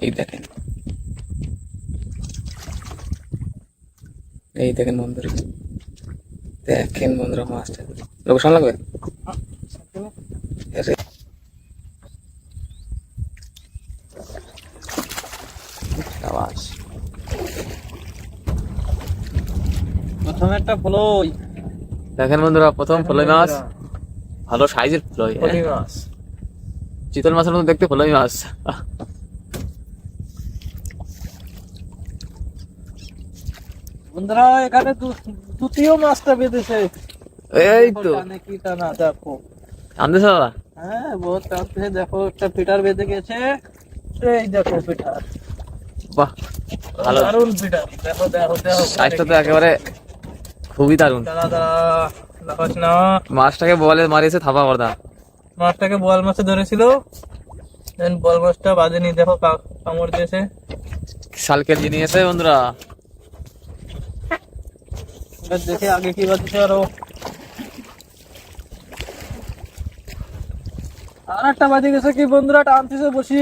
এই দেখেন। এই দেখেন বন্ধুরা। দেখেন বন্ধুরা মাছটা। লোকেশন লাগবে? প্রথমে একটা ফলই। দেখেন বন্ধুরা প্রথম ফলই মাছ। ভালো সাইজের ফলই হ্যাঁ? ফলই মাছ। চিতল মাছের মতো দেখতে ফলই মাছ। বন্ধুরা এখানে দ্বিতীয় মাছটা বেঁধেছে। এই তো। কি টানা দেখো। আনতেছ দাদা হ্যাঁ বহুত টানছে। দেখো একটা পিটার বেঁধে গেছে। এই দেখো পিটার বাহ ভালো। দারুণ পিটার দেখো দেখো দেখো। সাইজটা তো একেবারে খুবই দারুণ। দেখাস না। মাছটাকে বলে মারিয়েছে থাপা করদা মাছটাকে বল মাছে ধরেছিল। দেন বল মাছটা বাজেনি দেখো কামড় দিয়েছে। শালকের জিনিস আছে বন্ধুরা। দেখে আগে কি বাজছে আরও। আর একটা বাজে গেছে কি বন্ধুরা টানতেছে বসি।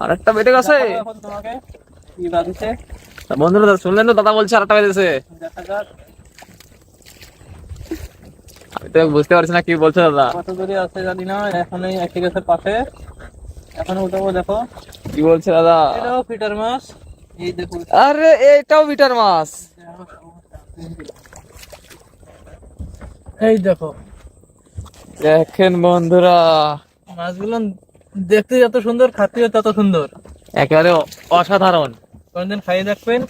আর একটা বেটে গেছে। এখন তোমাকে কি বাজছে। বন্ধুরা দাদা শুনলেন তো? দাদা বলছে আর একটা বেজেছে দেখা যাক। বুঝতে পারছি না কি বলছে দাদা। কত দূরে আছে জানি না এখন এই পাশে। এখন উঠাবো দেখো। কি বলছে দাদা? এটাও ফিটার মাছ। এই দেখো। আরে এইটাও বিটার মাছ। এই দেখো। দেখেন বন্ধুরা। মাছগুলো দেখতে যত সুন্দর খাতেও তত সুন্দর। একেবারে অসাধারণ। কোনদিন খাইয়ে দেখবেন।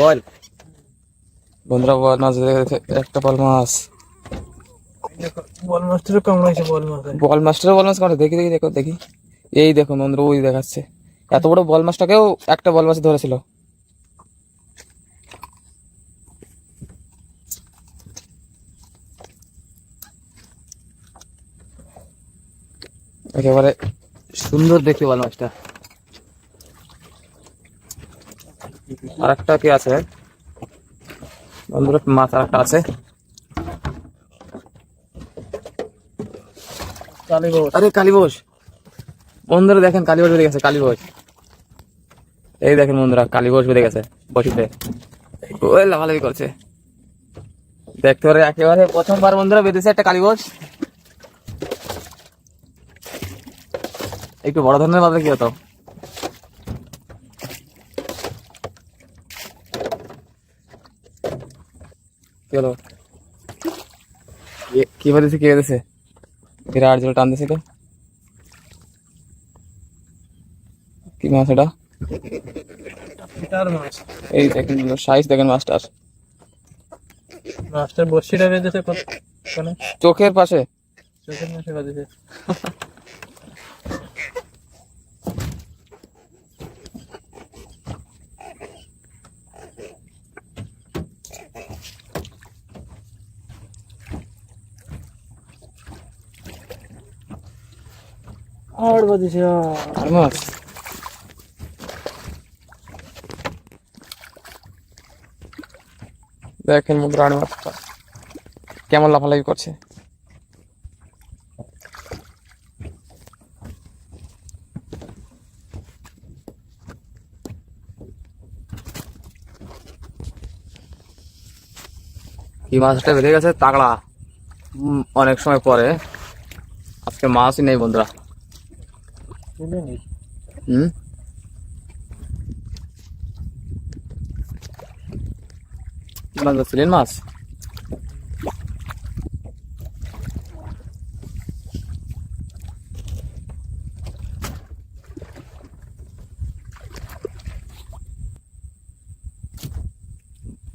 বল। বন্ধুরা বল মাছ দেখে একটা বল মাছ। দেখো বল মাছটারও কামড়াইছে বল মাছ বল মাছটারও বল মাছ দেখি দেখি দেখো দেখি। এই দেখো বন্ধুরা ওই দেখাচ্ছে। এত বড় বল মাছটাকেও একটা বল মাছ ধরেছিল। একেবারে সুন্দর দেখি বল মাছটা। আর একটা কি আছে? বন্ধুরা মাছ আর একটা আছে আরে কালীবোস বন্ধুরা দেখেন কালীবোস গেছে কালীবোস এই দেখেন বন্ধুরা কালীবোস বেঁধে গেছে বসিতে ওই লাভালাভি করছে। দেখতে পারে, একেবারে প্রথমবার বন্ধুরা বেঁধেছে একটা কালীবোস একটু বড় ধরনের বাদলে কি হতো? কি হলো? কি বেঁধেছে বিরাট জোরে টান তো কি মাছ এটা? এই দেখেন সাইজ দেখেন মাছটার মাছটার বড়শিটা বেঁধেছে কোন- চোখের পাশে। চোখের মাছে বেঁধেছে। আর বাজেছে আর মাছ? দেখেন মুদ্রা আর মাছটা কেমন লাফালাফি করছে? কি মাছটা বেঁধে গেছে তাগড়া। উম, অনেক সময় পরে। আজকে মাছই নেই বন্ধুরা। হুম? মাছ ধরছিলেন মাছ?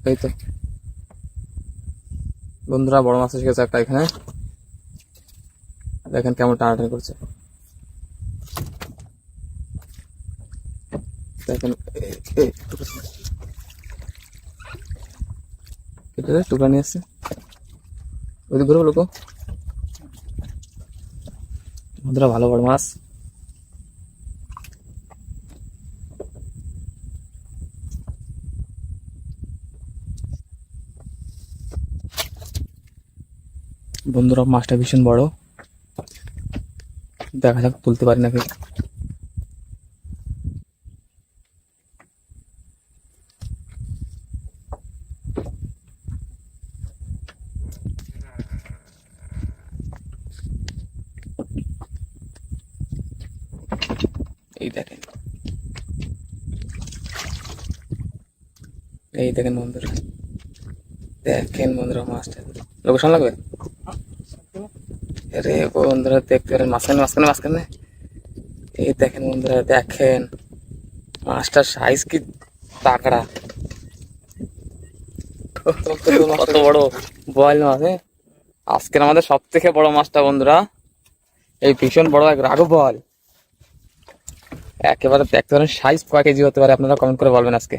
এই তো বন্ধুরা, বড় মাছ এসে গেছে একটা এখানে। দেখেন কেমন টানাটানি করছে। দেখেন এ- এ, টুকরো ছিল। কেটে দে, টুকরা নিয়ে আসছে ওইদিকে ঘুরবো লোক বন্ধুরা ভালো বড় মাছ বন্ধুরা মাছটা ভীষণ বড়। দেখা যাক তুলতে পারি নাকি? এই দেখেন। এই দেখেন বন্ধুরা। দেখেন বন্ধুরা মাছটা। লোকেশন লাগবে? আরে বন্ধুরা দেখতে পারেন মাঝখানে মাঝখানে মাঝখানে। এই দেখেন বন্ধুরা দেখেন। মাছটার সাইজ কি তাকড়া। কত বড় বয়েল মাছ হ্যাঁ? আজকের আমাদের সব থেকে বড় মাছটা বন্ধুরা এই ভীষণ বড় এক রাঘব বল। একেবারে দেখতে পারেন সাইজ কয় কেজি হতে পারে, আপনারা কমেন্ট করে বলবেন আজকে।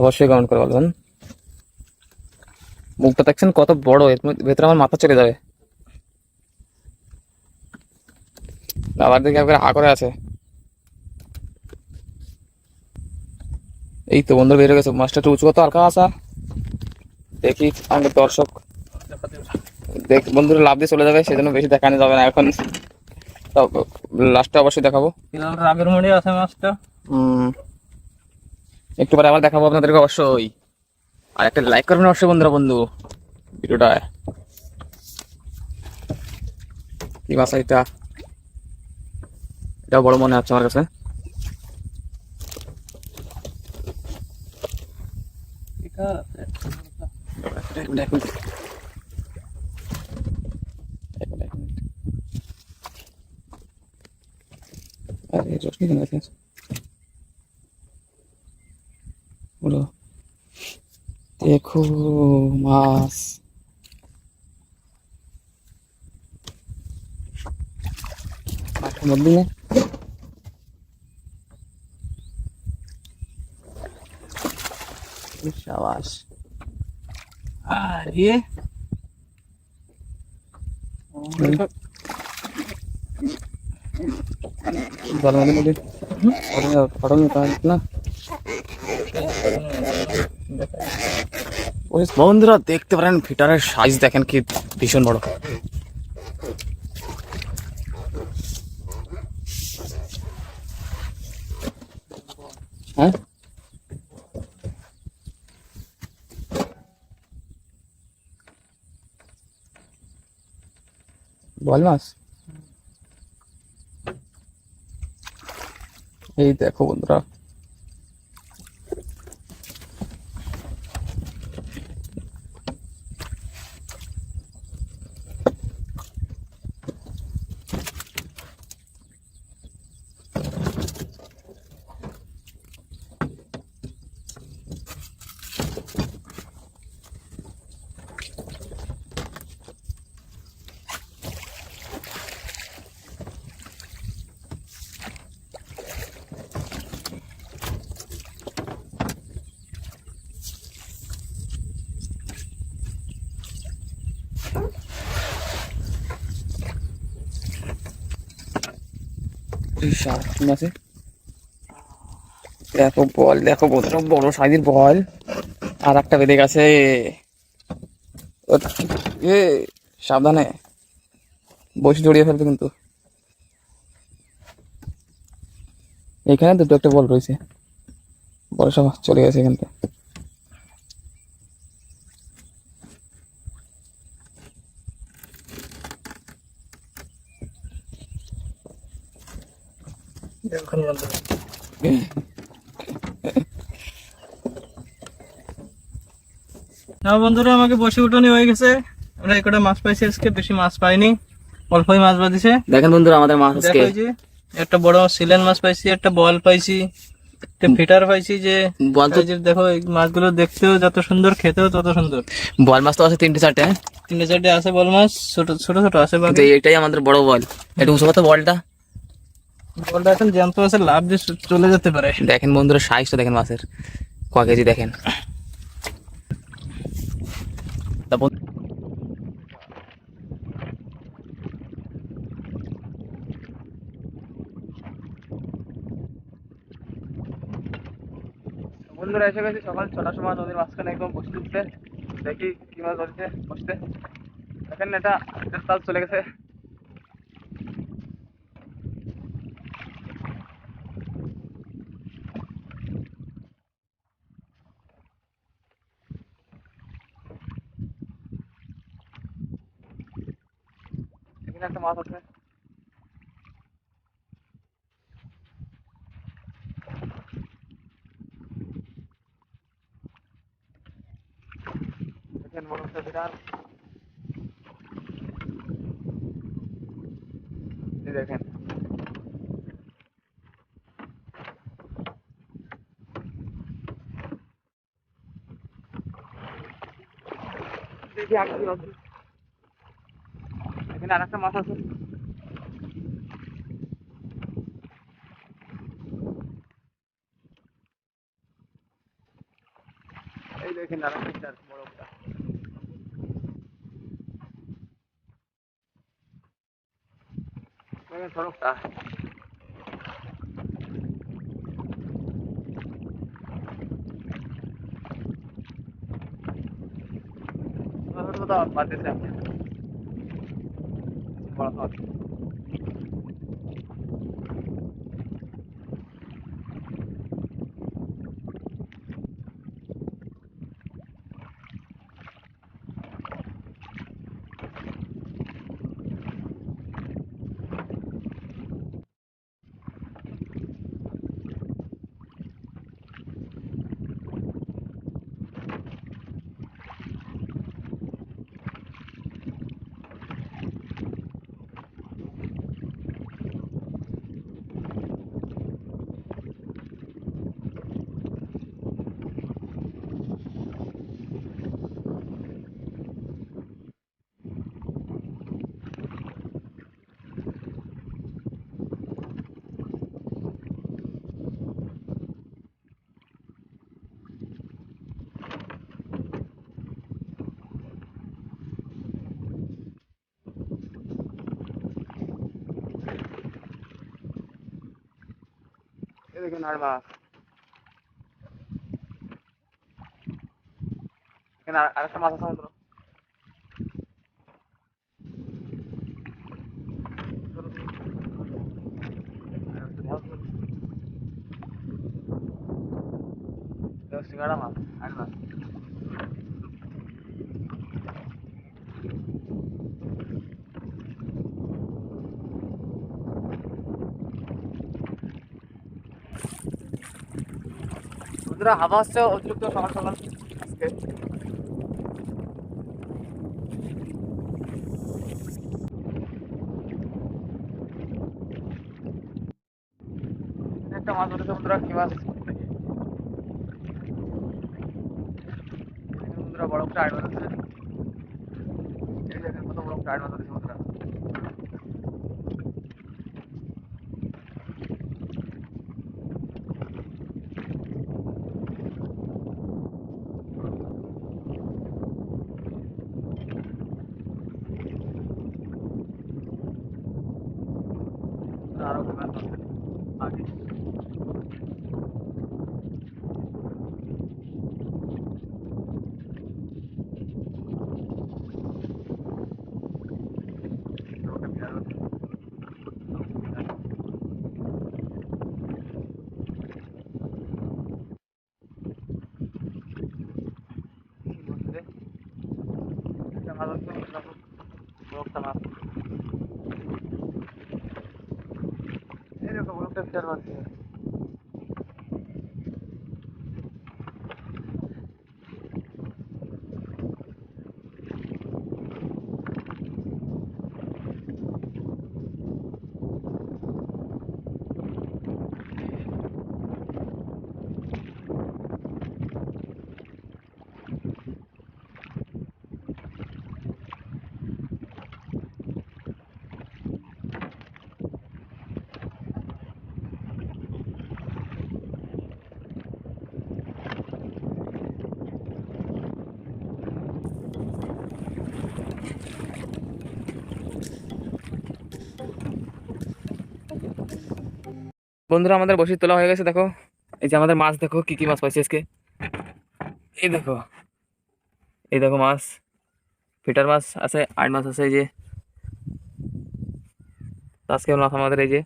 অবশ্যই কমেন্ট করে বলবেন। মুখটা দেখছেন কত বড়, এর ভেতরে আমার মাথা চলে যাবে। আবার দেখি একবার করে আছে। এই তো বন্ধু বেরিয়ে গেছে। মাছটা উঁচু কত হালকা আসা। দেখি আমাদের দর্শক। দেখ, বন্ধুরা, লাভ দিয়ে চলে যাবে, সেজন্য বেশি দেখানো যাবে না এখন। লাস্টে অবশ্যই দেখাবো। রাগের মুড়ে আছে মাছটা? একটু পরে আবার দেখাবো আপনাদেরকে অবশ্যই। আর একটা লাইক করবেন অবশ্যই বন্ধুরা বন্ধু। ভিডিওটা। কি মাছ এটা? এটা বড় মনে হচ্ছে আমার কাছে। এক মিনিট, এক মিনিট। এক মিনিট, এক মিনিট। আরে রোশনি কেন আছে বলো দেখো মাছ মাছটা বদলি না সাবাস বন্ধুরা দেখতে পারেন ফিটারের সাইজ দেখেন কি ভীষণ বড়। হ্যাঁ? বল মাছ। এই দেখো বন্ধুরা দেখো বল, দেখো বন্ধুরা, বড় সাইজের বল। আর একটা বেঁধে গেছে। এ, সাবধানে। বসে জড়িয়ে ফেলবে কিন্তু। এখানে দুটো একটা বল রয়েছে। বল সব চলে গেছে এখান এখন বন্ধ না বন্ধুরা আমাকে বসে উঠোনি হয়ে গেছে। আমরা এই কটা মাছ পাইছি আজকে বেশি মাছ পাইনি। অল্পই মাছ বাঁধিছে দেখেন বন্ধুরা আমাদের মাছ আজকে। একটা বড় সিলেন মাছ পাইছি একটা বল পাইছি একটা ফিটার পাইছি যে বল তো যে দেখো এই মাছগুলো দেখতেও যত সুন্দর খেতেও তত সুন্দর। বল মাছ তো আছে তিনটে চারটে হ্যাঁ? তিনটে চারটে আছে বল মাছ ছোট ছোট ছোট আছে এটাই আমাদের বড় বল। একটু উঁচু বলটা? বলটা এখন জ্যান্ত আছে লাভ দিয়ে চলে যেতে পারে। দেখেন বন্ধুরা সাইজটা দেখেন মাছের। ক কেজি দেখেন? বন্ধুরা এসে গেছি সকাল ছটার সময় নদীর মাঝখানে একদম বসে উঠতে। দেখি কি মাছ ধরছে বসতে। দেখেন এটা তাল চলে গেছে। এখানে একটা মাছ আছে। দেখেন দেখেন। দেখি আগে কি আছে। এখানে আরেকটা মাছ আছে এই দেখেন আরেকটা আছে বড় একটা দেখেন সড়কটা ছোট ছোট বাদ দিতে আমি বড় আর মাছ এখানে আর- আরেকটা আছে মাত্র সিঙ্গাড়া মাছ আর মাছ বন্ধুরা, হাওয়া আসছে, অতিরিক্ত সকাল আজকে। মাছ বন্ধুরা, কি মাছ? বন্ধুরা বড় একটা কত বড় ধরেছে বন্ধুরা আরও মাছ আছে আগে ওটা বিড়াল আছে। কি বলছে? একটা মাছ আছে, এরকম বড় একটা মাছ। এরকম বড় একটা বন্ধুরা, আমাদের বসি তোলা হয়ে গেছে, দেখো। এই যে আমাদের মাছ, দেখো কি কি মাছ পাইছি আজকে। এই দেখো এই দেখো মাছ, ফিটার মাছ আছে আট মাছ আছে এই যে। আজকে মাছ আমাদের এই যে